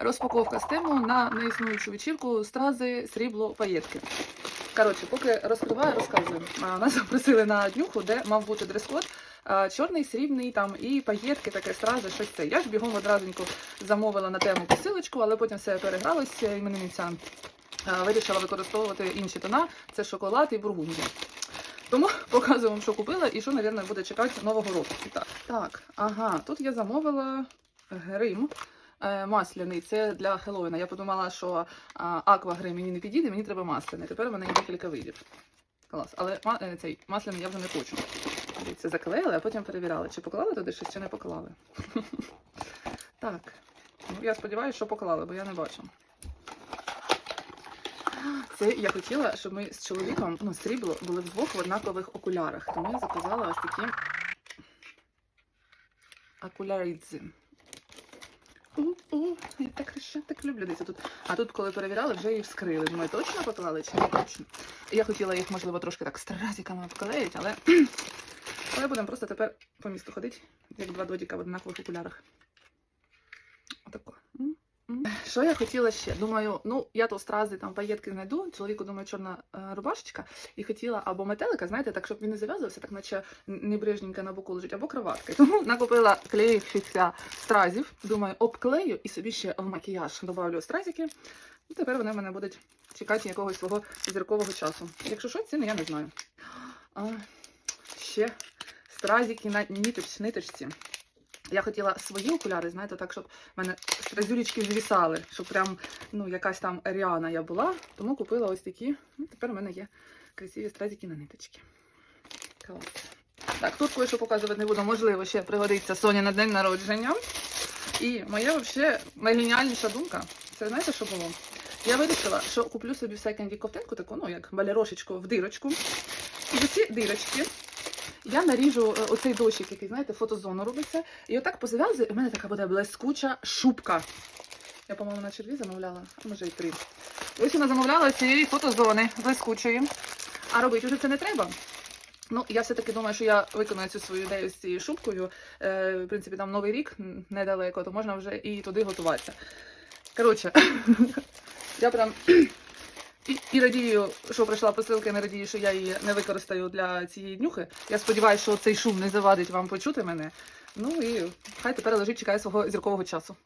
Розпаковка з тему на неіснуючу вечірку стрази, срібло, паєтки. Коротше, поки розкриваю, розказую. Нас запросили на днюху, де мав бути дрес-код. Чорний, срібний там і паєтки, таке стрази, щось це. Я ж бігом одразу замовила на тему посилочку, але потім все перегралося іменинниця а, вирішила використовувати інші тона. Це шоколад і бургундія. Тому показую вам, що купила і що, мабуть, буде чекати нового року. Так, так, ага, тут я замовила грим масляний. Це для Хеллоуіна. Я подумала, що а, аква грим мені не підійде, мені треба масляний. Тепер у мене є декілька видів. Клас. Але е, цей масляний я вже не хочу. Дивіться, заклеїли, а потім перевіряли, чи поклали туди щось, чи не поклали. Так. Ну, я сподіваюся, що поклали, бо я не бачу. Це я хотіла, щоб ми з чоловіком, ну, срібло, були вдвох в однакових окулярах. Тому я заказала ось такі окуляридзи. У-у, Я так ще так люблю десь тут. А тут, коли перевіряли, вже їх вскрили. Думаю, точно поклали чи не точно. Я хотіла їх, можливо, трошки так стразиками обклеїти, але. Але будемо просто тепер по місту ходити, як два додіка в однакових окулярах. Що я хотіла ще? Думаю, ну я то стрази там паєтки знайду. Чоловіку думаю, чорна е, рубашечка. І хотіла або метелика, знаєте, так, щоб він не зав'язувався, так наче небрежненько на боку лежить, або кроватки. Тому накупила клеївщиця стразів. Думаю, обклею і собі ще в макіяж добавлю стразики. І тепер вони в мене будуть чекати якогось свого зіркового часу. Якщо що, ціни я не знаю. А, ще стразики на ниточ, ниточці. Я хотіла свої окуляри, знаєте, так, щоб в мене стразюлечки звісали, щоб прям ну, якась там Ріана я була. Тому купила ось такі. Ну, тепер у мене є красиві стразики на ниточки. Клас. Так, тут кое-що показувати не буду. Можливо, ще пригодиться Соня на день народження. І моя взагалі найгеніальніша думка. Це знаєте, що було? Я вирішила, що куплю собі в секонді ковтинку, таку, ну, як балерошечку в дирочку. І ці дирочки я наріжу е, оцей дощик, який, знаєте, фотозону робиться. І отак позав'язую, і в мене така буде блискуча шубка. Я, по-моєму, на черві замовляла, а може і три. Ось вона замовляла цієї фотозони блискучої. А робити вже це не треба. Ну, я все-таки думаю, що я виконую цю свою ідею з цією шубкою. Е, в принципі, там новий рік недалеко, то можна вже і туди готуватися. Коротше, я прям і, і радію, що прийшла посилка, і не радію, що я її не використаю для цієї днюхи. Я сподіваюся, що цей шум не завадить вам почути мене. Ну і хай тепер лежить, чекає свого зіркового часу.